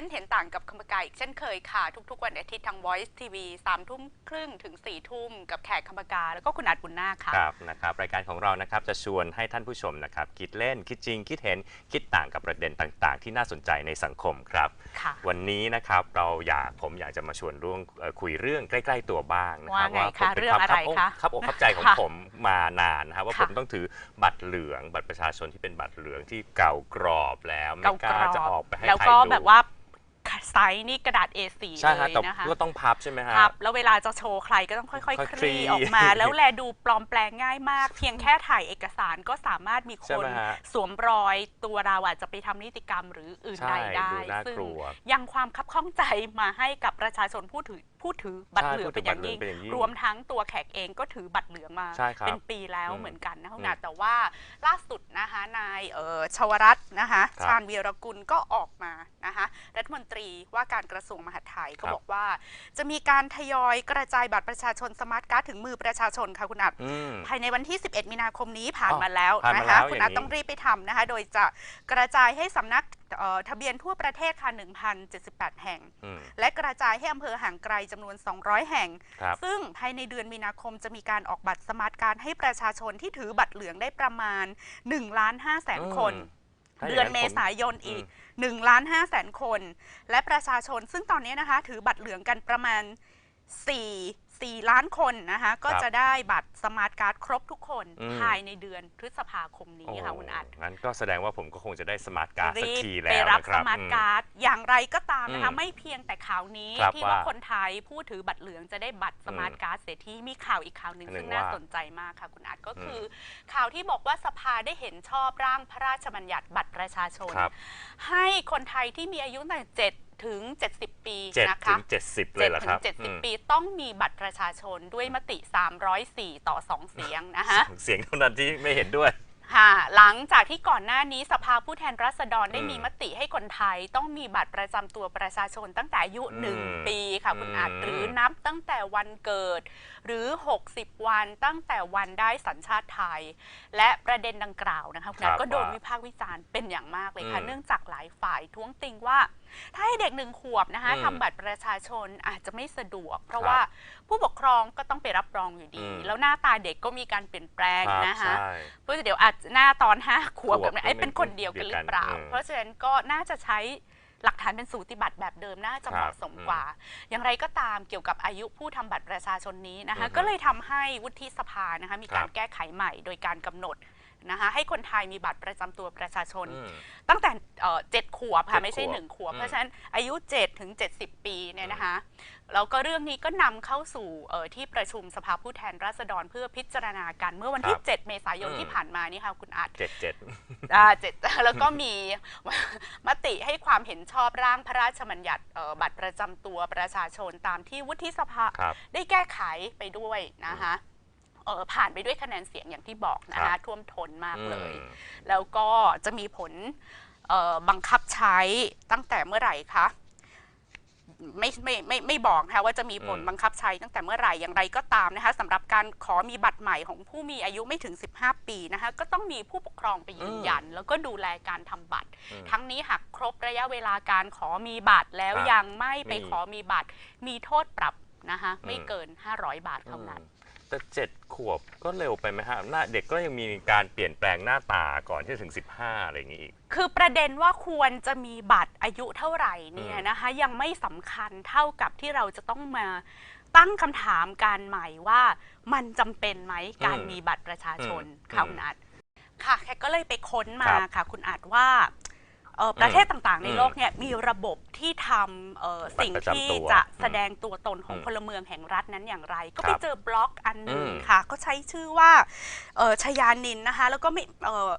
นเห็นต่างกับคำปากาอีกเช่นเคยค่ะ ทุกๆ วันอาทิตย์ทาง Voice TV สามทุ่มครึ่งถึง4ี่ทุ่มกับแขกคำปากาแล้วก็คุณอาจบุญนาคค่ะครับนะครับรายการของเรานะครับจะชวนให้ท่านผู้ชมนะครับคิดเล่นคิดจริง คิดเห็นคิดต่างกับประเด็นต่างๆ ที่น่าสนใจในสังคมครับค่ะ วันนี้นะครับเราอยากผมอยากจะมาชวนร่วมเอ่อคุยเรื่องใกล้ ๆ ตัวบ้างนะครัว่าไงผมคะเป็นเรื่องอะไรบคะครับอกครับใจของค่ะผมมานานนะครับว่าค่ะผมต้องถือบัตรเหลืองบัตรประชาชนที่เป็นบัตรเหลืองที่เก่ากรอบแล้วไม่เก่ากล้ารอจะออกบไปให้แล้วใครก็ดู แบบว่า ไซส์นี่กระดาษ A4 ใช่เลฮะยแต่นะคะก็ต้องพับใช่ไหมฮะ ครับแล้วเวลาจะโชว์ใครก็ต้องค่อยค่อยๆๆคคลี่ลี่ออกมา แล้วแลดูปลอมแปลงง่ายมาก เพียงแค่ถ่ายเอกสารก็สามารถมีคใช่นไหมฮะสวมรอยตัวเราอาจจะไปทำนิติกรรมหรืออื่นใช่ใดได้ ดูน่าซึ่งกลัว ยังความคับข้องใจมาให้กับประชาชนผู้ถือผู้ถือบัตรใช่เหลืองผู้ถืเป็อนอย่างยิ่งบัตรเหลืองเป็นอย่างยิ่ง รวมทั้งตัวแขกเองก็ถือบัตรเหลืองมาใช่ครับเป็นปีแล้วอืมเหมือนกันนะคุณอืมอาแต่ว่าล่าสุดนะคะนายเอ่อชวรัตน์นะคะครับชาญวีรกุลก็ออกมานะคะรัฐมนตรีว่าการกระทรวงมหาดไทยก็ครับบอกว่า จะมีการทยอยกระจายบัตรประชาชนสมาร์ทการ์ดถึงมือประชาชนค่ะคุณอัดอืมภายในวันที่ 11 มีนาคมนี้ผ่านอ๋อมาแล้วผ่านมานะแล้คะวคุณอย่างอานี้ต้องรีบไปทำนะคะโดยจะกระจายให้สำนักเอ่อ ทะเบียนทั่วประเทศค่ะ 1,078 แห่งอืมและกระจายให้อำเภอห่างไกลจำนวน 200 แห่งครับซึ่งภายในเดือนมีนาคมจะมีการออกบัตรสมาร์ทการ์ดให้ประชาชนที่ถือบัตรเหลืองได้ประมาณ1ล้าน5แสนคนถ้าย่างเดือนผมเมษายนอีกอืม1ล้าน5แสนคน และประชาชนซึ่งตอนนี้นะคะ ถือบัตรเหลืองกันประมาณ4 4 ล้านคนนะคะก็ครับจะได้บัตรสมาร์ทการ์ดครบทุกคนอืม ภายในเดือนพฤษภาคมนี้ค่ะโอ้คุณอัดงั้นก็แสดงว่าผมก็คงจะได้สมาร์ทการ์ดสักรีบทีไปแล้วรับนะคสรับมาร์ทอืม การ์ดอย่างไรก็ตามนะคะอืมไม่เพียงแต่ข่าวนี้ครับที่ว่าว่าคนไทยผู้ถือบัตรเหลืองจะได้บัตรสมาร์ทการ์ดเสียที่มีข่าวอีกข่าวหนึ่งอันหนึ่ซึ่งงน่าว่าสนใจมากค่ะคุณอาจก็คืออข่าวที่บอกว่าสภาได้เห็นชอบร่างพระราชบัญญัติบัตรประชาชน ครับให้คนไทยที่มีอายุตั้งแต่7 ถึง 70 ปีเจ็ดนะถึคะงเจ็ดสิบเลยเหรอ7ถึครังบอืม70 ปีต้องมีบัตรประชาชนด้วยมติ 304 ต่อ 2 เสียงนะคะเสียงเท่านั้นที่ไม่เห็นด้วย ค่ะหลังจากที่ก่อนหน้านี้สภาผู้แทนราษฎรได้อืมมีมติให้คนไทย ต้องมีบัตรประจำตัวประชาชนตั้งแต่อายุ อืม1 ปีค่ะคุณอาจอืม หรือนับตั้งแต่วันเกิด หรือ 60 วันตั้งแต่วันได้สัญชาติไทย และประเด็นดังกล่าวนะคะคุณอาจก็โดนวิพากษ์วิจารณ์เป็นอย่างมากเลยค่ะ เนื่องจากหลายฝ่ายท้วงติงว่า ถ้าให้เด็กหนึ่งขวบนะคะทำบัตรประชาชนอาจจะไม่สะดวก เพราะว่าผู้ปกครองก็ต้องไปรับรองอยู่ดีอืมแล้วหน้าตาเด็กก็มีการเปลี่ยนแปลงครับนะคะใช่เพราะเดี๋ยวอาจจะหน้าตอนห้าขวบขวบกับไอ้ยก็ไม่เป็นคนเดียวกันหรือเปล่าเดียวกันอืมเพราะฉะนั้นก็น่าจะใช้ หลักฐานเป็นสูติบัตรแบบเดิมน่าจะครับเหมาะสมกว่า อย่างไรก็ตามเกี่ยวกับอายุผู้ทำบัตรประชาชนนี้นะคะอือฮึก็เลยทำให้วุฒิสภานะคะมีการครับแก้ไขใหม่โดยการกำหนด นะคะให้คนไทยมีบัตรประจำตัวประชาชนอืมตั้งแต่เอ่อเจ็ดขวบเจ็ค่ะดไม่ใช่ขวบหนึ่งขวบอืมเพราะฉะนั้นอายุ7ถึง70 ปีเนี่ยนะคะแล้วก็เรื่องนี้ก็นำเข้าสู่เอ่อที่ประชุมสภาผู้แทนราษฎรเพื่อพิจารณากันเมื่อวันที่ครับ7เมษายนอืมที่ผ่านมานี่ค่ะคุณอาจเจ็ดเจ็ดอ่าเจ็ดแล้วก็มีมติให้ความเห็นชอบร่างพระราชบัญญัติเอ่อบัตรประจำตัวประชาชนตามที่วุฒิสภาครับได้แก้ไขไปด้วยนะคะเอ่อผ่านไปด้วยคะแนนเสียงอย่างที่บอกนะครัคะบท่วมท้นมากเลยอืมแล้วก็จะมีผลเอ่อบังคับใช้ตั้งแต่เมื่อไหร่คะไม่ไม่ไม่ไม่บอกนะคะว่าจะมีผลอืมบังคับใช้ตั้งแต่เมื่อไหร่อย่างไรก็ตามนะคะสำหรับการขอมีบัตรใหม่ของผู้มีอายุไม่ถึง 15 ปีนะคะก็ต้องมีผู้ปกครองไปยืนยัน แล้วก็ดูแลการทำบัตรอืมทั้งนี้หากครบระยะเวลาการขอมีบัตรแล้วครับยังไม่ไปมีขอมีบัตร มีโทษปรับนะคะไม่อืมเกิน 500 บาทเท่านั้นอืม แต่เจ็ดขวบก็เร็วไปไหมฮะหน้าเด็กก็ยังมีการเปลี่ยนแปลงหน้าตาก่อนที่จะถึง 15 อะไรอย่างนี้อีก คือประเด็นว่าควรจะมีบัตรอายุเท่าไหร่เนี่ยอืมนะคะยังไม่สำคัญเท่ากับที่เราจะต้องมาตั้งคำถามการใหม่ว่ามันจำเป็นไหมการมีบัตรประชาชนค่ะคุณอาจค่ะแค่ก็เลยไปค้นมาค่ะคุณอาจว่า เอ่อประเทศต่างๆ ในโลกเนี่ยมีระบบที่ทำเอ่อสิ่งที่จะแสดงตัวตนของพลเมืองแห่งรัฐนั้นอย่างไร ก็ไปเจอบล็อกอันหนึ่งค่ะ ก็ใช้ชื่อว่าเอ่อชยานินนะคะ แล้วก็ไม่เอ่อ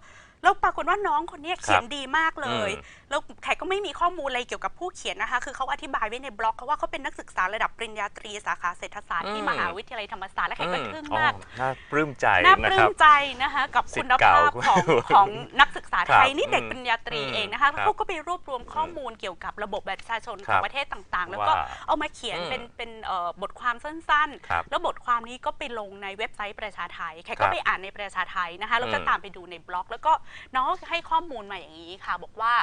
แล้วปรากฏว่าน้องคนเนี้ยเขียนดีมากเลย อืมแล้วแขกก็ไม่มีข้อมูลอะไรเกี่ยวกับผู้เขียนนะคะ คือเขาอธิบายไว้ในบล็อกเขาว่าเขาเป็นนักศึกษาระดับปริญญาตรีสาขาเศรษฐศาสตร์ที่อืม มหาวิทยาลัยธรรมศาสตร์และแขกก็ทึ่งมาก อ๋อน่าปลื้มใจน่าปนะลื้ครัมบ ใจนะคะกับศิษคุย์ณภาพเก่าของของนักศึกษาไทยครับนี่เด็กอืมปริญญาตรีอืมเองนะคะครับเขาก็ไปรวบรวมข้อมูลเกี่ยวกับระบบบัตรประชาชนขครัองบประเทศต่างๆ แล้วก็ว่าเอามาเขียนอืมเป็นเป็นเอ่อบทความสั้นครับๆ แล้วบทความนี้ก็ไปลงในเว็บไซต์ประชาไทยแขกครัก็บไปอ่านในประชาไทยนะคะแล้วก็อืมตามไปดูในบล็อก แล้วก็น้องก็ให้ข้อมูลมาอย่างนี้ค่ะ บอกว่า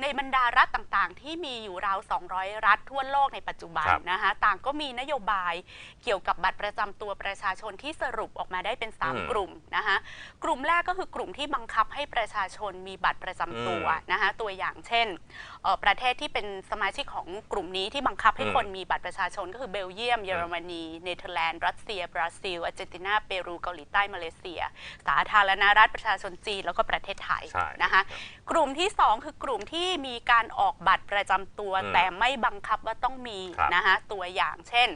ในบรรดารัฐต่างๆ ที่มีอยู่ราว 200 รัฐทั่วโลกในปัจจุบันครับ นะคะต่างก็มีนโยบายเกี่ยวกับบัตรประจำตัวประชาชนที่สรุปออกมาได้เป็น อืม 3 กลุ่มนะคะกลุ่มแรกก็คือกลุ่มที่บังคับให้ประชาชนมีบัตรประจำตัวอืมนะคะตัวอย่างเช่นเอ่อประเทศที่เป็นสมาชิกของกลุ่มนี้ที่บังคับให้อืมคนมีบัตรประชาชนก็คือเบลเยียมเยอรมนีเนเธอร์แลนด์รัสเซีย บราซิลอาร์เจนตินาเปรูเกาหลีใต้มาเลเซีย สาธารณรัฐประชาชนจีนแล้วก็ประเทศไทยใช่นะคะ กลุ่มที่ 2 คือกลุ่มที่มีการออกบัตรประจำตัว อืมแต่ไม่บังคับว่าต้องมีครับนะคะตัวอย่างเช่น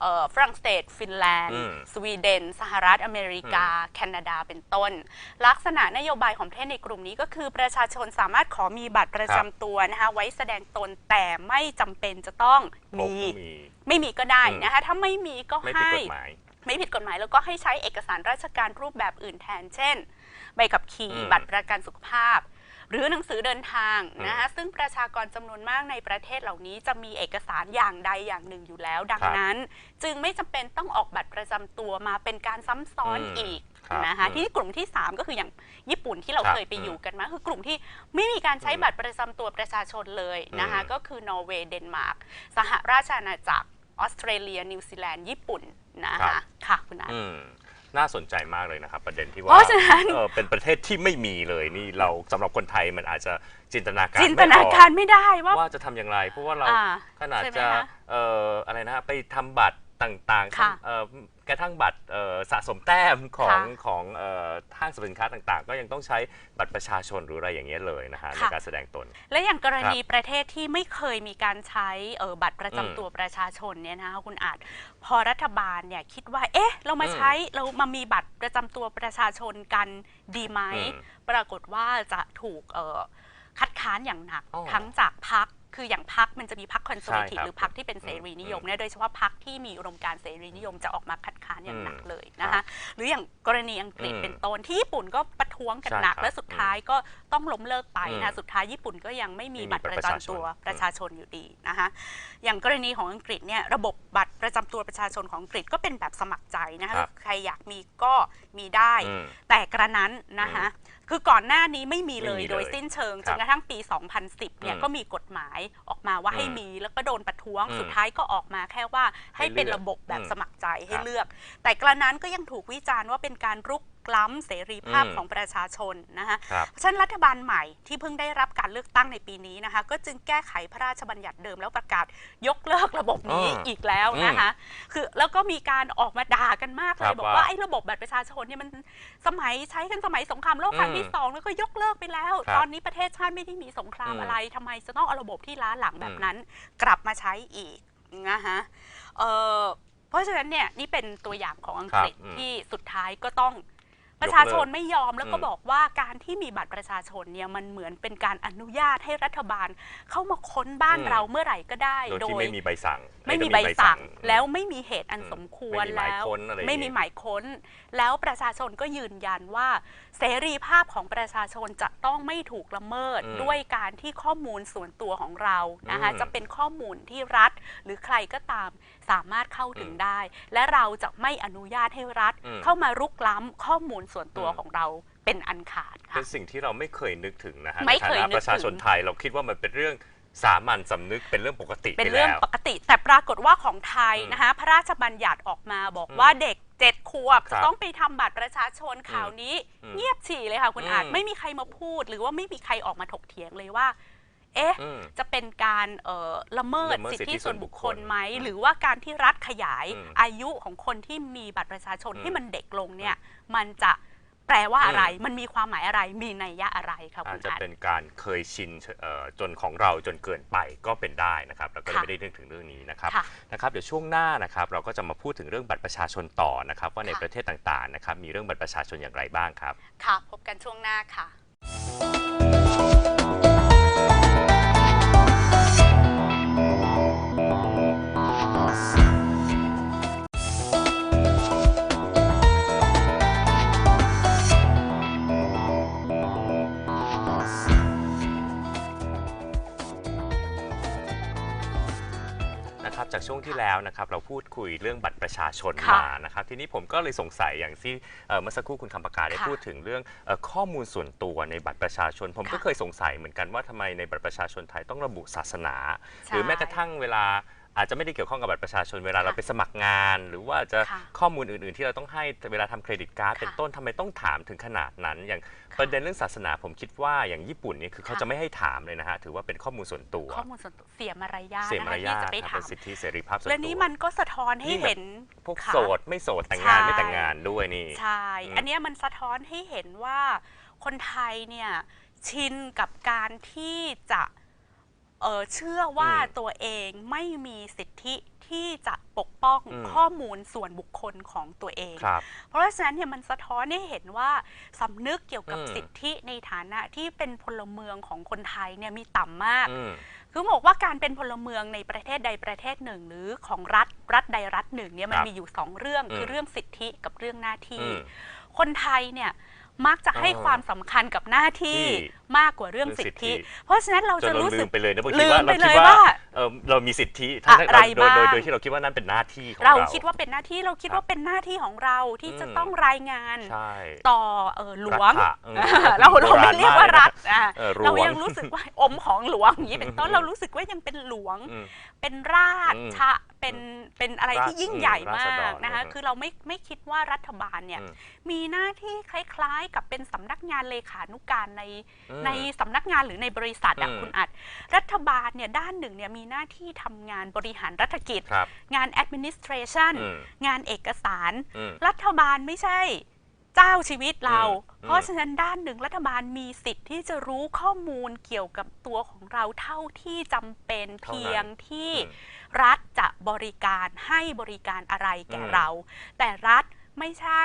เอ่อฝรั่งเศส ฟินแลนด์อืมสวีเดน สหรัฐอเมริกา แคนาดาเป็นต้น ลักษณะนโยบายของประเทศในกลุ่มนี้ก็คือประชาชนสามารถขอมีบัตรประจำตัวนะคะไว้แสดงตนแต่ไม่จำเป็นจะต้องพกมี มี ไม่มีก็ได้อืม นะคะถ้าไม่มีก็ไม่ผิดให้ กฎหมาย ไม่ผิดกฎหมายแล้วก็ให้ใช้เอกสารราชการรูปแบบอื่นแทน เช่น ใบขับขี่อืม บัตรประกันสุขภาพ หรือหนังสือเดินทางอืมนะคะซึ่งประชากรจำนวนมากในประเทศเหล่านี้จะมีเอกสารอย่างใดอย่างหนึ่งอยู่แล้ว ดังครับนั้น จึงไม่จำเป็นต้องออกบัตรประจำตัวมาเป็นการซ้ำซ้อนอืมอีกครับนะคะอืมที่กลุ่มที่ 3 ก็คืออย่างญี่ปุ่นที่เราครับเคยไปอยู่กันมาคือกลุ่มที่ไม่มีการใช้อืมบัตรประจำตัวประชาชนเลยนะคะอืม ก็คือนอร์เวย์เดนมาร์กสหราชอาณาจักรออสเตรเลีย นิวซีแลนด์ญี่ปุ่นนะครัคะบค่ะคุณนัทอืม น่าสนใจมากเลยนะครับ ประเด็นที่ว่าเพราะฉะนั้นเออเป็นประเทศที่ไม่มีเลยนี่เราสำหรับคนไทยมันอาจจะจินตนาการจินตนาการไม่ได้ไม่อว่าอกว่าจะทำอย่างไร เพราะว่าเราอ่าขนาดใช่ไหมจะคะ เอ่ออะไรนะไปทำบัตร ต่างๆค่ะทำเอ่อกระทั่งบัตรเอ่อสะสมแต้มของค่ะของเอ่อห้างสรรพสินค้าต่างๆ ก็ยังต้องใช้บัตรประชาชนหรืออะไรอย่างเงี้ยเลยนะฮะในค่ะ การแสดงตน และอย่างกรณีประเทศที่ไม่เคยมีการใช้เอ่อบัตรประจำอืมตัวประชาชนเนี่ยนะคะคุณอาจพอรัฐบาลเนี่ยคิดว่า เอ๊ะ เรามาอืมใช้เรามามีบัตรประจำตัวประชาชนกันดีไหม อืมปรากฏว่าจะถูกเอ่อคัดค้านอย่างหนัก อ๋อทั้งจากพรร คคืออย่างพรรคมันจะมีพรรคคอนเซอร์เวทีฟใช่ครับหรือพรรคที่เป็นเสรีนิยมอืมเนี่ยโดยเฉพาะพรรคที่มีอุดมการณ์เสรีนิยมจะออกมาคัดค้านอย่างหนักอืมเลยนะครัคะบหรืออย่างกรณีอังกฤษอืมเป็นต้นที่ญี่ปุ่นก็ประท้วงกันใช่หนักครับและสุดท้ายก็ต้องล้มเลิกไปอืนะมสุดท้ายญี่ปุ่นก็ยังไม่มีไม่มีบัตรประจำตัวบัตรประชาชนประชาชนอยู่ดีนะคะอย่างกรณีของอังกฤษเนี่ยระบบบัตรประจำตัวประชาชนของอังกฤษก็เป็นแบบสมัครใจนะคะครับใครอยากมีก็มีได้อืมแต่กระนั้นนะคะ คือก่อนหน้านี้ไม่มีเลยไม่มีเลยโดยสิ้นเชิง ครับจนกระทั่งปี 2010 เนี่ยอืมก็มีกฎหมายออกมาว่าให้อืมมีแล้วก็โดนประท้วงอืมสุดท้ายก็ออกมาแค่ว่าให้ให้เลือกเป็นระบบแบบอืมสมัครใจให้ครับ เลือก แต่กระนั้นก็ยังถูกวิจารณ์ว่าเป็นการรุก ล้ำเสรีภาพอืมของประชาชนนะคะครับเพราะฉะนั้นรัฐบาลใหม่ที่เพิ่งได้รับการเลือกตั้งในปีนี้นะคะ ก็จึงแก้ไขพระราชบัญญัติเดิมแล้วประกาศยกเลิกระบบนี้อ่าอีกแล้วนะคะ คือแล้วก็มีการออกมาด่ากันมากเลครัยบบอกว่าว่าไอ้ระบบบัตรประชาชนเนี่ยมันสมัยใช้กันสมัยสงครามโลกครั้งที่อืมสองแล้วก็ยกเลิกไปแล้วครับตอนนี้ประเทศชาติไม่ได้มีสงครามอืมอะไรทำไมจะต้องเอาระบบที่ล้าหลังแบอืบมนั้น กลับมาใช้อีกนะคะเอ่อเพราะฉะนั้นเนี่ยนี่เป็นตัวอย่างของอังกฤษครับอืมที่สุดท้ายก็ต้อง ประชาชนไม่ยอมแล้วก็อืมบอกว่าการที่มีบัตรประชาชนเนี่ยมันเหมือนเป็นการอนุญาตให้รัฐบาลเข้ามาค้นบ้านอืมเราเมื่อไหร่ก็ได้ โดยที่ไม่มีใบสั่ง ไม่มีก็ใบสั่งอืมแล้วไม่มีเหตุอันอืมสมควรไม่มีหมายแล้วค้นอะไรอย่างงี้ไม่มีหมายค้น แล้วประชาชนก็ยืนยันว่า เสรีภาพของประชาชนจะต้องไม่ถูกละเมิดอืมด้วยการที่ข้อมูลส่วนตัวของเรานะคะอืมจะเป็นข้อมูลที่รัฐ หรือใครก็ตามสามารถเข้าถึงอืมได้ และเราจะไม่อนุญาตให้รัฐอืมเข้ามารุกล้ำข้อมูลส่วนตัวอืมของเราเป็นอันขาดค่ะ เป็นสิ่งที่เราไม่เคยนึกถึงนะฮะไม่ในฐาเคยนะนึกประชาชนถึงไทยเราคิดว่ามันเป็นเรื่องสามัญสำนึกเป็นเรื่องปกติเป็นไปเรื่องแล้วปกติ แต่ปรากฏว่าของไทยอืมนะคะพระราชบัญญัติออกมาบอกอืมว่าเด็กเจ็ดขวบคจะรับต้องไปทำบัตรประชาชนข่าวนี้อืมเงียบฉี่เลยค่ะคุณอาจอืมไม่มีใครมาพูด หรือว่าไม่มีใครออกมาถกเถียงเลยว่า เอ๊ะอืมจะเป็นการเอ่อละเมิดละเมิดสิทสิทธิธิส่วนบุคคลส่วนบุคคลไหม หรือว่าการที่รัฐขยายอืมอายุของคนที่มีบัตรประชาชนอืมให้มันเด็กลงเนี่ยมันจะแปลว่าอะไรอืมมันมีความหมายอะไร มีนัยยะอะไรคะอาคุจณจะอาจเป็นการเคยชินเอ่อจนของเราจนเกินไปก็เป็นได้นะครับเราก็เลยค่ะไม่ได้นึกถึงเรื่องนี้นะครับค่ะนะครับ เดี๋ยวช่วงหน้านะครับ เราก็จะมาพูดถึงเรื่องบัตรประชาชนต่อนะครับ ว่าในค่ะประเทศต่างๆนะครับ มีเรื่องบัตรประชาชนอย่างไรบ้างครับ ค่ะ พบกันช่วงหน้าค่ะ นะนะครับจากช่วงที่แล้วนะครับเราพูดคุยเรื่องบัตรประชาชนค่ะมานะครับทีนี้ผมก็เลยสงสัยอย่างที่เอ่อเมื่อสักครู่คุณคำปากาได้ค่ะพูดถึงเรื่องเอ่อข้อมูลส่วนตัวในบัตรประชาชน ผมก็ค่ะเคยสงสัยเหมือนกันว่าทำไมในบัตรประชาชนไทยต้องระบุศาสนาใช่หรือแม้กระทั่งเวลา อาจจะไม่ได้เกี่ยวข้องกับบัตรประชาชนเวลาเราค่ะไปสมัครงาน หรือว่าจะค่ะข้อมูลอื่น ๆ ที่เราต้องให้เวลาทำเครดิตการ์ดค่ะเป็นต้นทำไมต้องถามถึงขนาดนั้น อย่างค่ะประเด็นเรื่องศาสนาผมคิดว่าอย่างญี่ปุ่นเนี่ยคือเขาค่ะจะไม่ให้ถามเลยนะฮะถือว่าเป็นข้อมูลส่วนตัวข้อมูลส่วนตัวเสียมารยาทเสียนะมารคะยาที่ทจะไปครับถาเป็นมสิทธิเสรีภาพส่วนตัวและนี่มันก็สะท้อนให้ยิ่งแบบเห็นพวกค่ะโสดไม่โสดแต่งงานใช่ไม่แต่งงานด้วยนี่ใช่อืมอันเนี้ยมันสะท้อนให้เห็นว่าคนไทยเนี่ยชินกับการที่จะ เออเชื่อว่าตัวเองไม่มีสิทธิที่จะปกป้องข้อมูลส่วนบุคคลของตัวเองครับเพราะฉะนั้นเนี่ยมันสะท้อนให้เห็นว่าสำนึกเกี่ยวกับอืมสิทธิในฐานะที่เป็นพลเมืองของคนไทยเนี่ยมีต่ำมากอืมคือบอกว่าการเป็นพลเมืองในประเทศใดประเทศหนึ่ง หรือของรัฐรัฐใดรัฐหนึ่งเนี่ยมันครับมีอยู่สองเรื่องอืมคือเรื่องสิทธิกับเรื่องหน้าที่อืมคนไทยเนี่ย มักจะให้อ่าความสำคัญกับหน้าที่ที่มากกว่าเรื่องเรื่องสิสิททธิธิ เพราะฉะนั้นเราจนจะเรารู้ลืสึมกไปเลยนะบางลืทีมว่าไปเราคิดเลยว่าว่าเออเรามีสิทธิทั้งอะไรโดยโดยบ้างโดยที่เราคิดว่านั่นเป็นหน้าที่ของเรา เราคิดว่าเป็นหน้าที่เราคิดครับว่าเป็นหน้าที่ของเราที่จะอืม ต้องรายงาน ใช่ ต่อเออหลวงรัฐะอืมเราเราไม่เรียกว่ารัฐโบณมกเลยนะอะเออหลวง เรายังรู้สึกว่าอมของหลวงอย่างนี้เป็นต้นเรารู้สึกว่ายังเป็นหลวง อืม เป็นราชอืมชะเป็นเป็นอะไรราชที่ยิ่งใหญ่อืมราษมาฎกรนะคะอืมคือเราไม่ไม่คิดว่ารัฐบาลเนี่ยอืมมีหน้าที่คล้ายๆ กับเป็นสำนักงานเลขานุการในอืมในสำนักงานหรือในบริษัทอะอืมคุณอัดรัฐบาลเนี่ยด้านหนึ่งเนี่ยมีหน้าที่ทำงานบริหารรัฐกิจครับงาน administration อืมงานเอกสารอืมรัฐบาลไม่ใช่ เจ้าชีวิตเราอืมเพราะฉะนั้นด้านหนึ่งรัฐบาลมีสิทธิ์ที่จะรู้ข้อมูลเกี่ยวกับตัวของเราเท่าที่จำเป็นเท่านั้นเพียงที่อืมรัฐจะบริการให้บริการอะไรแก่อืมเรา แต่รัฐไม่ใช่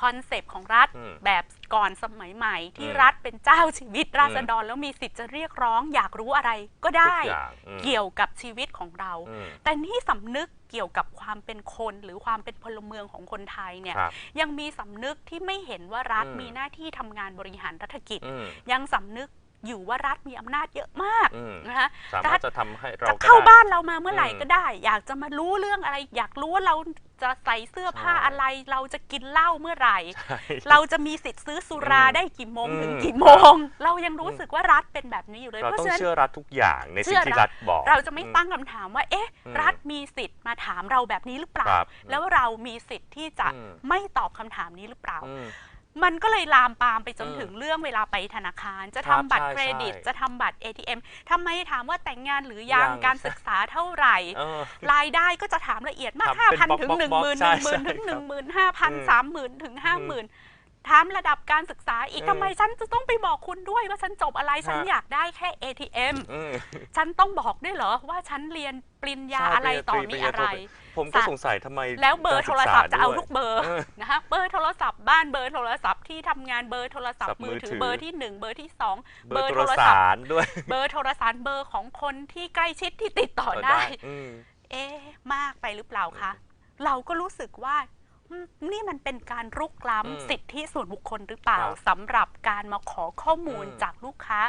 คอนเซปต์ของรัฐอืมแบบก่อนสมัยใหม่ที่อืมรัฐเป็นเจ้าชีวิตราษอืมฎรแล้วมีสิทธิ์จะเรียกร้อง อยากรู้อะไรก็ได้ ทุกอย่างอืม เกี่ยวกับชีวิตของเรา อืมแต่นี่สำนึกเกี่ยวกับความเป็นคนหรือความเป็นพลเมืองของคนไทยเนี่ย ครับ ยังมีสำนึกที่ไม่เห็นว่ารัฐอืม มีหน้าที่ทำงานบริหารรัฐกิจ อืมยังสำนึกอยู่ว่ารัฐมีอำนาจเยอะมากอืมนะคะสามารถจะทำให้เราจะก็เข้าได้ บ้านเรามาเมื่อไหร่อืมก็ได้ อยากจะมารู้เรื่องอะไร อยากรู้ว่าเรา จะใส่เสื้อผ้าใช่อะไร เราจะกินเหล้าเมื่อไหร่ใช่เราจะมีสิทธิ์ซื้อสุราอืมได้กี่โมงอืมถึงกี่โมง เรายังรู้สึกว่ารัฐเป็นแบบนี้อยู่เลย เราเพราะต้องฉะนั้นเชื่อรัฐทุกอย่างในเชื่สิ่งอที่รัรัฐฐบอก เราจะไม่อืตั้งคำถามว่า เอ๊ะอืมรัฐมีสิทธิ์มาถามเราแบบนี้หรือเปล่าครับแล้วเรามีสิทธิ์ที่จะอืมไม่ตอบคำถามนี้หรือเปล่าอื มมันก็เลยลามปามไปจนอืมถึงเรื่องเวลาไปธนาคาร จะครัทำบบัตรใช่เครดิตใช่จะทำบัตร ATM ทำไมถามว่าแต่งงานหรือยังยังการศึกษาเท่าไหร่ เออ รายได้ก็จะถามละเอียดมากครับเป็น5,000 ถึงบล็อกๆ1 0 0 0 0 ใช่1 0 0 0 0ถึง ใช่ครับ15,000 30,000 ถึง50,000 ถามระดับการศึกษาอีกอืมทำไมฉันจะต้องไปบอกคุณด้วยว่าฉันจบอะไรฉันฮะอยากได้แค่ ATM อืม ฉันต้องบอกด้วยเหรอว่าฉันเรียนปริญญาใช่อะไรต่อปริมีญญาอะโทไรผมก็สัตว์สงสัยทำไมแล้วเบอร์โทรศัพท์จะเอาทุกเบอร์เออนะคะเบอร์โทรศัพท์บ้านเบอร์โทรศัพท์ที่ทำงานเบอร์โทรศัพศัพท์ท์มือถือมือถือเบอร์ที่หนึ่งเบอร์ที่สอง เบอร์โทรสารด้วยเบอร์โทรศัพท์เบอร์ของคนที่ใกล้ชิดที่ติดต่อได้ อืม เอ๊ะมากไปหรือเปล่าคะ เราก็รู้สึกว่าอืม นี่มันเป็นการรุกอืมล้ำสิทธิส่วนบุคคลหรือเปล่าครับสำหรับการมาขอข้อมูลอืมจากลูกค้า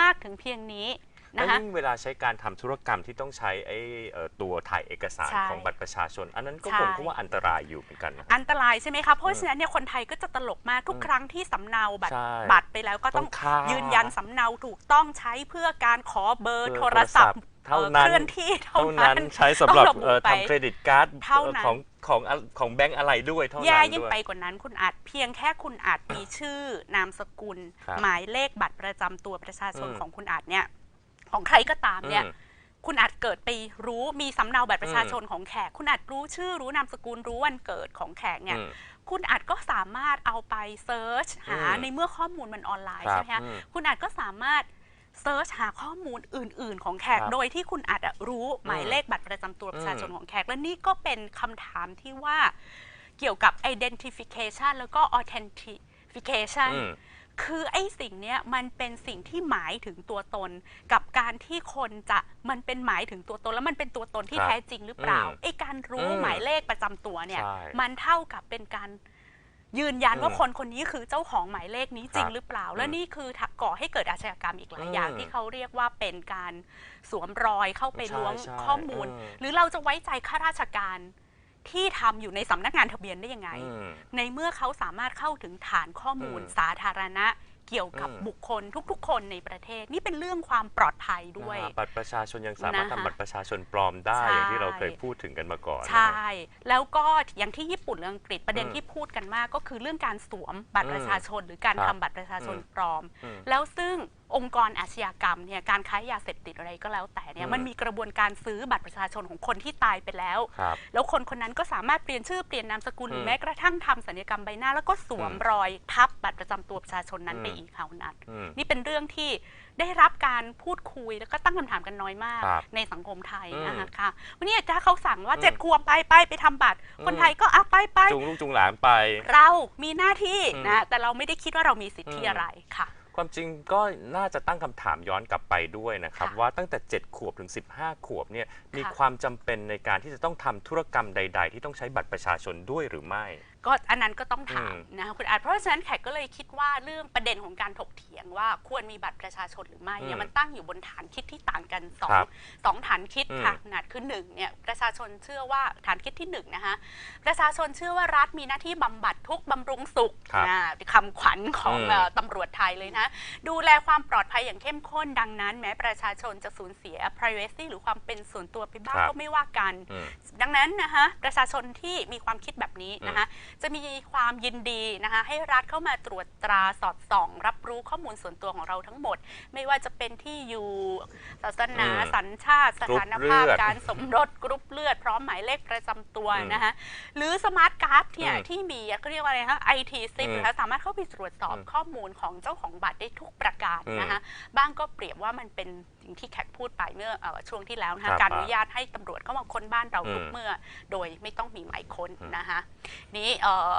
มากถึงเพียงนี้แล้วนะคะยิ่งเวลาใช้การทำธุรกรรมที่ต้องใช้ไอ้เอ่อตัวถ่ายเอกสารใช่ของบัตรประชาชน อันนั้นก็ใช่ผมก็ว่าอันตรายอยู่เหมือนกันนะอันตรายใช่ไหมคะเพราะฉะนั้นเนี่ยคนไทยก็จะตลกมากทุกอืมครั้งที่สำเนาบัตรใช่บัตรไปแล้วก็ต้องค่ายืนยันสำเนาถูกต้องใช้เพื่อการขอเบอร์เบอร์โทรศัพท์ เท่าเอ่อนั้นเคลื่อนที่เท่าเท่านั้นั้นนใช้สำหรับต้องระบุเอ่อไปทำเครดิตการ์ดเท่านั้นของของอะของแบงก์อะไรด้วยเท่านั้นแย่ยิ่งด้วยไปกว่านั้นคุณอาจเพียงแค่คุณอาจมีชื่อนามสกุลครับหมายเลขบัตรประจำตัวประชาชนอืมของคุณอาจเนี่ยของใครก็ตามเนี่ยอืมคุณอาจเกิดไปรู้มีสำเนาบัตรประชาชนของแขก คุณอาจรู้ชื่อรู้นามสกุลรู้วันเกิดของแขกเนี่ยอืมคุณอาจก็สามารถเอาไปเซิร์ชหาอืมในเมื่อข้อมูลมันออนไลน์ครับใช่ไหมคะอืมคุณอาจก็สามารถ เซิร์ชหาข้อมูลอื่น ๆ ของแขก ครับโดยที่คุณอาจอะรู้หมายเลขบัตรประจำตัวประชาชนอืม ของแขก และนี่ก็เป็นคำถามที่ว่าเกี่ยวกับ identification แล้วก็ authentication อืม คือไอ้สิ่งเนี้ยมันเป็นสิ่งที่หมายถึงตัวตน กับการที่คนจะมันเป็นหมายถึงตัวตน แล้วมันเป็นตัวตนที่ครับแท้จริงหรือเปล่าอืมไอ้การรู้อืมหมายเลขประจำตัวเนี่ย ใช่ มันเท่ากับเป็นการ ยืนยันว่าอืมคนคนนี้คือเจ้าของหมายเลขนี้จริคงรับหรือเปล่าอืมและนี่คือก่อให้เกิดอาชญากรรมอีกหลายอย่างอืมที่เขาเรียกว่าเป็นการสวมรอยเข้าไปใช่ล้วงใช่ข้อมูลเออหรือเราจะไว้ใจข้าราชการที่ทำอยู่ในสำนักงานทะเบียนได้ยังไงอืมในเมื่อเขาสามารถเข้าถึงฐานข้อมูลอืมสาธารณะ เกี่ยวกับอืม บุคคลทุกๆ คนในประเทศ นี่เป็นเรื่องความปลอดภัยด้วย นะฮะบัตรประชาชนยังสามารถนะคะทำบัตรประชาชนปลอมได้ ใช่ อย่างที่เราเคยพูดถึงกันมาก่อนนะใช่ ฮะ แล้วก็อย่างที่ญี่ปุ่นหรืออังกฤษประเด็นอืมที่พูดกันมากก็คือเรื่องการสวมบัตรอืมประชาชน หรือการครัทำบบัตรประชาชนอืมปลอม อืมแล้วซึ่ง องค์กรอาชญากรรมเนี่ยการค้ายาเสพติดอะไรก็แล้วแต่เนี่อืยมมันมีกระบวนการซื้อบัตรประชาชนของคนที่ตายไปแล้วครับแล้วคนคนนั้นก็สามารถเปลี่ยนชื่อเปลี่ยนนามสกุลหรือมแม้กระทั่งทำสัญญกรรมใบหน้า แล้วก็สวมอืมรอยทับบัตรประจำตัวประชาชนนั้นอืมไปอีกคราวนัดอืมนี่เป็นเรื่องที่ได้รับการพูดคุยแล้วก็ตั้งคำถามกันน้อยมากครับในสังคมไทยอืมนะคะค่ะวันนี้ถ้าเขาสั่งว่าอืมเจ็ดขวบไปไปไปทำบัตรอืมคนไทยก็อะไปไปจูงลูกจูงหลานไป เรามีหน้าที่อืมนะแต่เราไม่ได้คิดว่าเรามีสิทธิอืมอะไรค่ะ ความจริงก็น่าจะตั้งคำถามย้อนกลับไปด้วยนะครับ ค่ะว่าตั้งแต่ 7 ขวบถึง 15 ขวบเนี่ยมีค่ะ ความจำเป็นในการที่จะต้องทำธุรกรรมใด ๆ ที่ต้องใช้บัตรประชาชนด้วยหรือไม่ ก็อันนั้นก็ต้องถามอืมนะคะคุณอาจเพราะฉะนั้นแขกก็เลยคิดว่าเรื่องประเด็นของการถกเถียงว่าควรมีบัตรประชาชนหรือไม่เนี่อืยมมันตั้งอยู่บนฐานคิดที่ต่างกันสองครับสองฐานคิดอืมค่ะขนาดคือหนึ่งเนี่ยประชาชนเชื่อว่าฐานคิดที่หนึ่งนะคะประชาชนเชื่อว่ารัฐมีหน้าที่บำบัดทุกข์บำรุงสุขครับนะคำขวัญของอืมเอ่อตำรวจไทยเลยนะดูแลความปลอดภัยอย่างเข้มข้นดังนั้น แม้ประชาชนจะสูญเสีย privacy หรือความเป็นส่วนตัวไปบ้างครับก็ไม่ว่ากันอืมดังนั้นนะคะประชาชนที่มีความคิดแบบนี้นะคะจะมีความยินดีนะคะให้รัฐเข้ามาตรวจตราสอดส่อง รับรู้ข้อมูลส่วนตัวของเราทั้งหมด ไม่ว่าจะเป็นที่อยู่ศาสนาอืมสัญชาติสถานภาพกรุ๊ปเลือดการสมรสกรุ๊ปเลือดพร้อมหมายเลขประจำตัวอืมนะคะหรือสมาร์ทการ์ดเนี่ยอืมที่มีก็เรียกว่าอะไรคะไอทีซิอืมนะคะสามารถเข้าไปตรวจสอบอืมข้อมูลของเจ้าของบัตรได้ทุกประการอืมนะคะบ้างก็เปรียบว่ามันเป็น อย่างที่แขกพูดไปเมื่อเอ่อช่วงที่แล้วนะครัคะบการอนุญาตให้ตำรวจเข้ามาค้นบ้านเราทุกอืมเมื่อ โดยไม่ต้องมีหมายค้นอืมนะคะนี่เอ่อ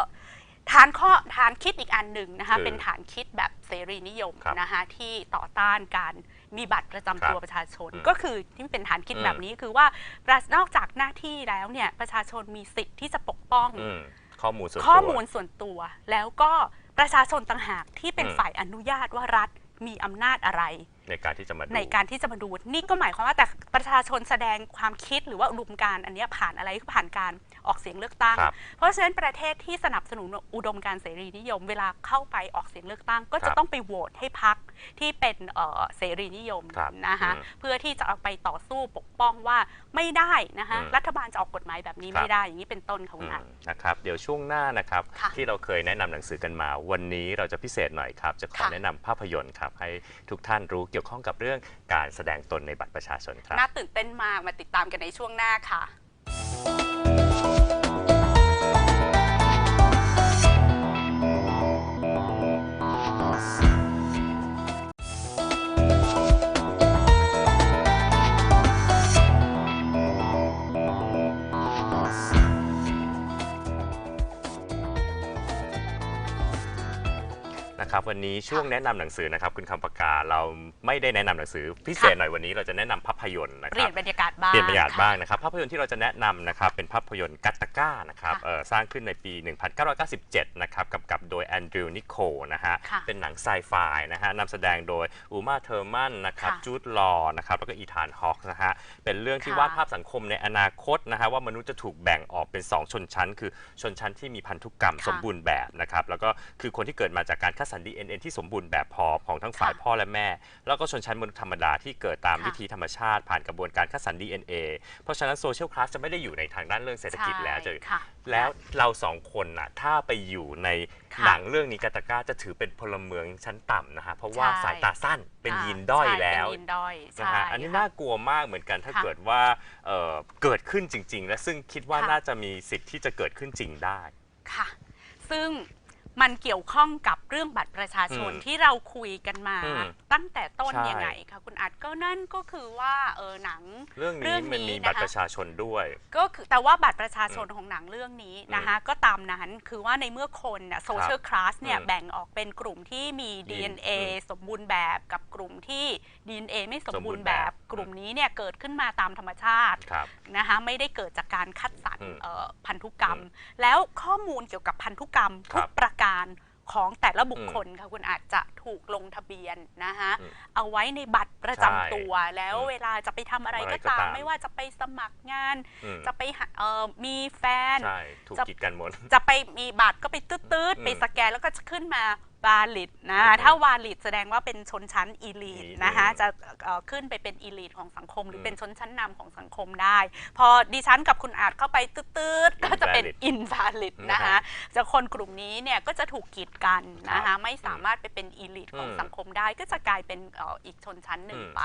ฐานข้อฐานคิดอีกอันหนึ่งนะคะคือเป็นฐานคิดแบบเสรีนิยมครับนะคะที่ต่อต้านการมีบัตรประจำตัวครับประชาชนอืมก็คือที่เป็นฐานคิดอืมแบบนี้คือว่าประนอกจากหน้าที่แล้วเนี่ยประชาชนมีสิทธิ์ที่จะปกป้องอืมข้อมูลส่วนตัวข้อมูลส่วนตัว แล้วก็ประชาชนต่างหากที่เป็นอืมฝ่ายอนุญาตว่ารัฐมีอำนาจอะไร ในการที่จะมาดู ในการที่จะมาดูนี่ก็หมายความว่าแต่ประชาชนแสดงความคิดหรือว่าอุดมการณ์อันเนี้ยผ่านอะไรคือผ่านการ ออกเสียงเลือกตั้ง ครับเพราะฉะนั้นประเทศที่สนับสนุนอุดมการณ์เสรีนิยม เวลาเข้าไปออกเสียงเลือกตั้ง ก็ครัจะบต้องไปโหวตให้พักที่เป็นเอ่อเสรีนิยมครับนะคะอืมเพื่อที่จะเอาไปต่อสู้ปกป้องว่าไม่ได้นะคะอืมรัฐบาลจะออกกฎหมายแบบนี้ครับ ไม่ได้อย่างนี้เป็นต้นค่ะคุอืณมอันนะครับเดี๋ยวช่วงหน้านะครับค่ะที่เราเคยแนะนำหนังสือกันมา วันนี้เราจะพิเศษหน่อยครับ จะขอค่ะ แนะนำภาพยนตร์ครับให้ทุกท่านรู้เกี่ยวข้องกับเรื่องการแสดงตนในบัตรประชาชนครับ น่าตื่นเต้นมากมาติดตามกันในช่วงหน้าค่ะ นะครับวันนี้ช่วงแนะนำหนังสือนะครับคุณคำปากกาเราไม่ได้แนะนำหนังสือพิเศษหน่อยวันนี้เราจะแนะนำภาพยนตร์นะคเปลี่รัยบ นบรรยากาศบ้าง เปลี่ยนบรรยากาศค่ะบ้างนะครับภาพยนตร์ที่เราจะแนะนำนะครับเป็นภาพยนตร์กัตตาก้านะครับค่ะเอ่อสร้างขึ้นในปี 1997 นะครับกำกับโดยแอนดรูว์นิโคลนะฮะค่ะเป็นหนังไซไฟนะฮะนำแสดงโดยอูมาเทอร์มันนะครับค่ะจูดลอนะครับแล้วก็อีธานฮอกนะฮะเป็นเรื่องที่ค่ะวาดภาพสังคมในอนาคตนะฮะว่ามนุษย์จะถูกแบ่งออกเป็น 2 ชนชั้น คือชนชั้นที่มีพันธุกรรมค่ะ สมบูรณ์แบบนะครับแล้วก็คือคนที่เกิดมาจากการคัดสรร DNA ที่สมบูรณ์แบบพอของทั้งฝ่ายค่ะพ่อและแม่ แล้วก็ชนชั้นมนุษย์ธรรมดาที่เกิดตามค่ะวิธีธรรมชาติผ่านกระบวนการคัดสรร DNA เพราะฉะนั้นโซเชียลคลาสจะไม่ได้อยู่ในทางด้านเรื่องเศรษฐกิจแล้วจะใช่ค่ะแล้วเราสองคนน่ะถ้าไปอยู่ในค่ะหนังเรื่องนี้กาตาก้าจะถือเป็นพลเมืองชั้นต่ำนะฮะเพราะว่าใช่สายตาสั้นเป็นอ่ายีนด้อยใช่แล้วเป็นยีนด้อยนะใช่ฮะอันนี้ค่ะน่ากลัวมากเหมือนกันถ้าค่ะเกิดว่าเอ่อเกิดขึ้นจริง ๆ และซึ่งคิดว่าค่ะน่าจะมีสิทธิ์ที่จะเกิดขึ้นจริงได้ค่ะ ซึ่ง มันเกี่ยวข้องกับเรื่องบัตรประชาชนอืมที่เราคุยกันมา อืมตั้งแต่ต้นใช่ ยังไงคะคุณอาจก็นั่นก็คือว่าเออหนัง เรื่องเรื่นี้องมันมีนี้นะคะบัตรประชาชนด้วย ก็คือแต่ว่าบัตรประชาชนอืมของหนังเรื่องนี้นะคะก็ตามนั้นคือว่าในเมื่อคนน่ะโซเชียลคลาสเนี่ยอืมแบ่งออกเป็นกลุ่มที่มี DNA อืมสมบูรณ์แบบกับกลุ่มที่ DNA ไม่สมบูรณ์แบบ สมบูรณ์แบบ กลุ่มนี้เนี่ยเกิดขึ้นมาตามธรรมชาติครับ นะคะไม่ได้เกิดจากการคัดสรรอืมเอ่อพันธุกรรมอืมแล้วข้อมูลเกี่ยวกับพันธุกรรมครัทุบกประการของแต่ละบุคอืมคลค่ะคุณอาจจะถูกลงทะเบียนนะคะอืมเอาไว้ในบัตรประจำใช่ตัวแล้วอืมเวลาจะไปทำอะไรอะไรก็ก็ตามตาม ไม่ว่าจะไปสมัครงานอืมจะไปหาเอ่อมีแฟนใช่ถูกจะกีดกันหมดจะไปมีบัตรก็ไปตืดอืๆมไปสแกนแล้วก็จะขึ้นมา วาลิดนะอืมถ้าวาลิดแสดงว่าเป็นชนชั้นอีลีทอืมนะคะจะเอ่อขึ้นไปเป็นอีลีทของสังคม หรืออมเป็นชนชั้นนำของสังคมได้ พอดิฉันกับคุณอาจเข้าไปตืดๆก็จะเป็น Invalid อินวาลิดนะนะครัคะบจะคนกลุ่มนี้เนี่ยก็จะถูกกีดกันนะครัคะบไม่สามารถไปเป็นอีลีทของอืมสังคมได้ก็จะกลายเป็นเอ่ออีกชนชั้นหนึ่งอืมไป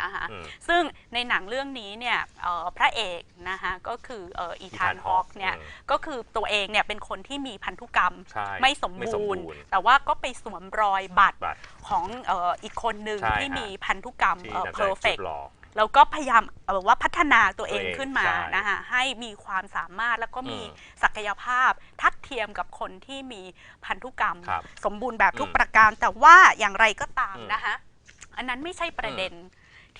นะคะอืมซึ่งในหนังเรื่องนี้เนี่ยเอ่อพระเอกนะคะก็คือเอ่ออีธาน Ethan ฮอ Hawke กเนี่ยอืมก็คือตัวเองเนี่ยเป็นคนที่มีพันธุกรรมใช่ไม่สมไม่สมบูรณ์บูรณ์ แต่ว่าก็ไปสวมรอยบัตรบัตรของเอ่ออีกคนหนึ่งใช่ที่ฮะมีพันธุกรรมที่เอ่อนักแสดง perfect ชุดหล่อแล้วก็พยายามเอ่อว่าพัฒนาตัวเองตัวเองขึ้นมาใช่นะคะให้มีความสามารถแล้วก็มีอืมศักยภาพทัดเทียมกับคนที่มีพันธุกรรมครับสมบูรณ์แบบทุกอืมประการ แต่ว่าอย่างไรก็ตามอืมนะคะอันนั้นไม่ใช่ประเด็น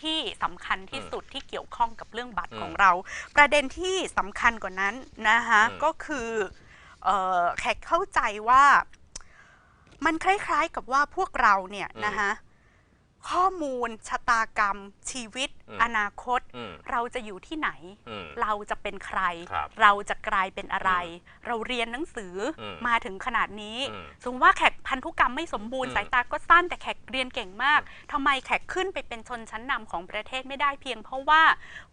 ที่สำคัญที่อืมสุดที่เกี่ยวข้องกับเรื่องบัตรอืมของเรา ประเด็นที่สำคัญกว่านั้นนะคะอืมก็คือเอ่อแขกเข้าใจว่ามันคล้ายๆกับว่าพวกเราเนี่ยนะคะ ข้อมูลชะตากรรม ชีวิตอืมอนาคตอืมเราจะอยู่ที่ไหนอืมเราจะเป็นใครครับเราจะกลายเป็นอะไร เราเรียนหนังสืออมมาถึงขนาดนี้อืมสมมติว่าแขกพันธุกรรมไม่สมบูรณ์อืมสายตาก็สั้นแต่แขกเรียนเก่งมากทำไมแขกขึ้นไปเป็นชนชั้นนำของประเทศไม่ได้เพียง เพราะว่า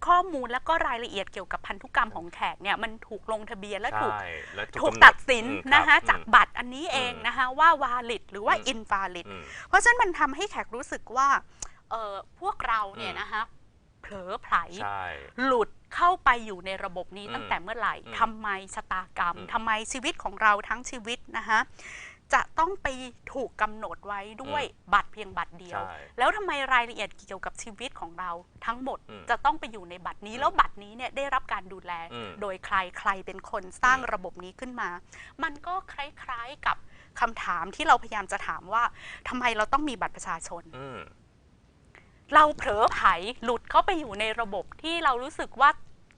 ข้อมูลและก็รายละเอียดเกี่ยวกับพันธุกรรมของแขกเนี่ยมันถูกลงทะเบียนและถูกใช่และถูกำหนตัดสินอืมนะคะรับจากอืมบัตรอันนี้เองอืมนะคะว่าวาลิดหรือว่าอืมอินวาลิดอืมเพราะฉะนั้นมันทำให้แขกรู้สึกว่าเออพวกเราเนี่ยอืมนะคะเผลอไผลใช่หลุดเข้าไปอยู่ในระบบนี้อืมตั้งแต่เมื่อไหร่อืมทำไมชะตากรรมอืมทำไมชีวิตของเราทั้งชีวิตนะคะจะต้องไปถูกกำหนดไว้ด้วยบัตรเพียงบัตรเดียวใช่แล้วทำไมรายละเอียดเกี่ยวกับชีวิตของเราทั้งหมดอืมจะต้องไปอยู่ในบัตรนี้อืมแล้วบัตรนี้เนี่ยได้รับการดูแลอืมโดยใครใครเป็นคนสร้างอืมระบบนี้ขึ้นมา มันก็คล้ายๆกับ คำถามที่เราพยายามจะถามว่าทำไมเราต้องมีบัตรประชาชนอืมเราเผลอไผลหลุดเข้าไปอยู่ในระบบที่เรารู้สึกว่า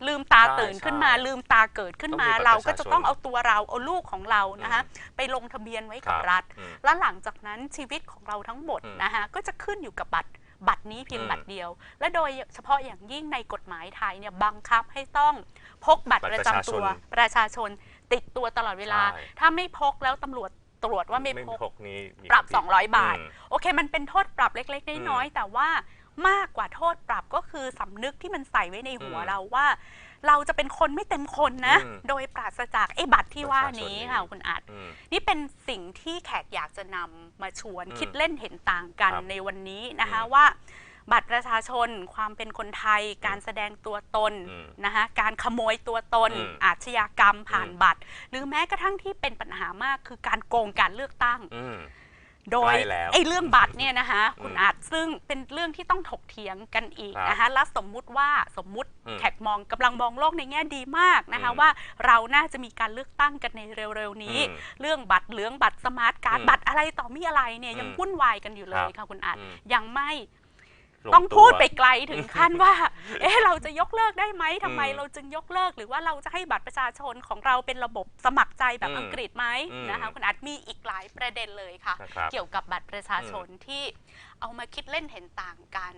ลืมตาใช่ตื่นขึ้นมาใช่ลืมตาเกิดขึ้นมาต้องมีบัตรเราก็ประชาชนจะต้องเอาตัวเราเอาลูกของเรานะคะอืมไปลงทะเบียนไว้ครักับบรัฐอืมแล้วหลังจากนั้นชีวิตของเราทั้งหมดอืมนะคะก็จะขึ้นอยู่กับบัตรบัตรนี้เพียงอืมบัตรเดียว และโดยเฉพาะอย่างยิ่งในกฎหมายไทยเนี่ยบังคับให้ต้องพกบัตรบัตรประจำตัวประชาชนประชาชนติดตัวตลอดเวลาใช่ถ้าไม่พกแล้วตำรวจ ตรวจว่าไม่ไม่พกพกนี้มีปรับผิด200 บาท อืม โอเค มันเป็นโทษปรับเล็ก ๆ น้อยอืมๆแต่ว่ามากกว่าโทษปรับก็คือสำนึกที่มันใส่ไว้ในหัวอืมเราว่า เราจะเป็นคนไม่เต็มคนนะ อืมโดยปราศจากไอ้บัตรที่ว่านี้ประชาชนนี้ ค่ะคุณอาจ อืม นี่เป็นสิ่งที่แขกอยากจะนำมาชวนอืมคิดเล่นเห็นต่างกันครับในวันนี้นะคะอืมว่า บัตรประชาชน ความเป็นคนไทย การแสดงตัวตนอืมนะคะการขโมยตัวตน อืมอาชญากรรมผ่านอืม บัตร หรือแม้กระทั่งที่เป็นปัญหามากคือการโกงการเลือกตั้ง อืม โดยใกล้แล้วไอ้เรื่องบัตรเนี่ยนะคะคุณอืมอาจซึ่งเป็นเรื่องที่ต้องถกเถียงกันอีกครับนะคะและสมมุติว่าสมมุติอืมแขกมองกำลังมองโลกในแง่ดีมากนะคะอืมว่าเราน่าจะมีการเลือกตั้งกันในเร็วๆนี้ อืมเรื่องบัตรเหลืองบัตรสมาร์ทการ์ดอืมบัตรอะไรต่อมีอะไรเนี่ยยังอืมวุ่นวายกันอยู่เลยครับค่ะคุณอาจอืม ยังไม่ ลต้องตัวพูดไปไกลถึงขั้นว่า เอ๊ะเราจะยกเลิกได้ไหมทำไมอืมเราจึงยกเลิก หรือว่าเราจะให้บัตรประชาชนของเราเป็นระบบสมัครใจแบบอืมอังกฤษไหมอืมนะคะคุณอาจมีอีกหลายประเด็นเลยค่ะ นะครับเกี่ยวกับบัตรประชาชนที่เอามาคิดเล่นเห็นต่างกัน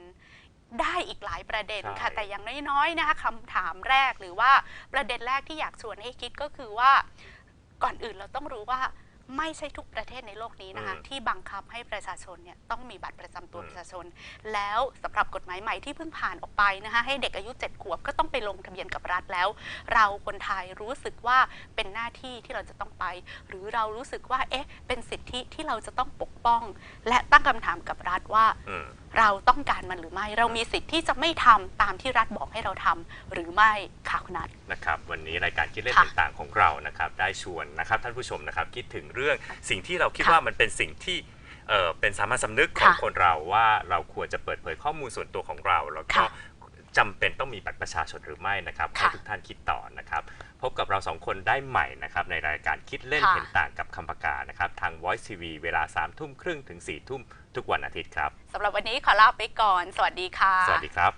ได้อีกหลายประเด็นค่ะ ใช่ แต่อย่างน้อยๆนะคะคำถามแรกหรือว่าประเด็นแรกที่อยากชวนให้คิดก็คือว่า ก่อนอื่นเราต้องรู้ว่า ไม่ใช่ทุกประเทศในโลกนี้นะคะอืมที่บังคับให้ประชาชนเนี่ยต้องมีบัตรประจำตัวอืมประชาชน แล้วสำหรับกฎหมายใหม่ที่เพิ่งผ่านออกไปนะคะให้เด็กอายุ 7 ขวบก็ต้องไปลงทะเบียนกับรัฐแล้ว เราคนไทยรู้สึกว่าเป็นหน้าที่ที่เราจะต้องไป หรือเรารู้สึกว่าเอ๊ะเป็นสิทธิที่เราจะต้องปกป้อง และตั้งคำถามกับรัฐว่าอืมเราต้องการมันหรือไม่ เรามีสิทธิ์ที่จะไม่ทำตามที่รัฐบอกให้เราทำหรือไม่ค่ะคุณนัทนะครับวันนี้รายการคิดเล่นค่ะต่างๆของเรานะครับได้ชวนนะครับท่านผู้ชมนะครับคิดถึงเรื่องสิ่งที่เราคิดค่ะว่ามันเป็นสิ่งที่เอ่อเป็นสามัญสำนึกของค่ะคนเราว่าเราควรจะเปิดเผยข้อมูลส่วนตัวของเรา แล้วก็ค่ะจำเป็นต้องมีบัตรประชาชนหรือไม่นะครับให้ค่ะทุกท่านคิดต่อนะครับ พบกับเราสองคนได้ใหม่นะครับ ในรายการคิดเล่นค่ะเห็นต่างกับคำปากานะครับ ทาง Voice TV เวลา3ามทุ่มครึ่งถึง4ี่ทุ่ม ทุกวันอาทิตย์ครับสำหรับวันนี้ขอลาไปก่อน สวัสดีค่ะ สวัสดีครับ